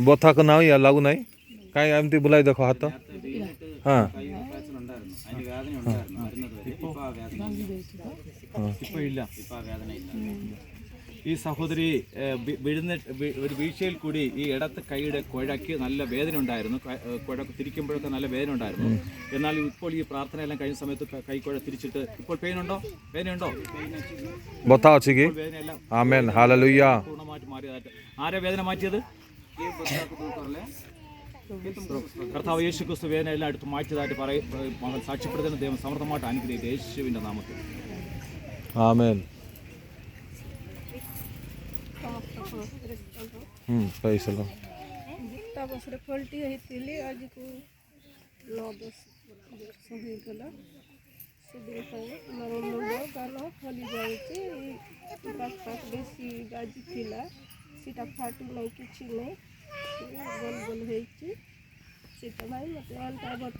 બથાક ના હોય ଆଉ નહીં કાંઈ એમથી બોલાવી દેખો હાથ હા ഇപ്പോൾ ഇല്ല ഈ സഹോദരി വിഴുന്ന ഒരു വീഴ്ചയിൽ കൂടി ഈ ഇടത്ത് കൈയുടെ കുഴയ്ക്ക് നല്ല വേദന ഉണ്ടായിരുന്നു. കുഴ തിരിക്കുമ്പോഴൊക്കെ നല്ല വേദന ഉണ്ടായിരുന്നു. എന്നാൽ ഇപ്പോൾ ഈ പ്രാർത്ഥന എല്ലാം കഴിഞ്ഞ സമയത്ത് കൈക്കുഴ തിരിച്ചിട്ട് ഇപ്പോൾ പെയിൻ ഉണ്ടോ വേദന ഉണ്ടോ പൂർണമായിട്ട് വേദന മാറ്റിയത്? കർത്താവ് യേശു ക്രിസ്തു വേദന എല്ലാം എടുത്ത് മാറ്റിയതായിട്ട് പറയും സാക്ഷ്യപ്പെടുത്തുന്ന ദൈവം സമർത്ഥമായിട്ട് അനുഗ്രഹിക്കുക യേശുവിന്റെ നാമത്തിൽ. ആമേൻ. ହୁଁ ପାଇସଲ ତା ବସରେ ପଲ୍ଟି ହେଇଥିଲି ଆଜିକୁ ନଅ ଦଶ ବର୍ଷ ହେଇଗଲା ସେଦିନ ପାଇଁ ମୋର ମୁଣ୍ଡ କାନ ଫଲି ଯାଉଛି ବାପାକ ବେଶୀ ଗାଜି ଥିଲା ସେଟା ଫାଟୁ ନାହିଁ କିଛି ନାହିଁ ଗୋଲ ଗୋଲ ହେଇଛି ସେଇଟା ପାଇଁ ମୋତେ ଅଣ୍ଟା ବଥା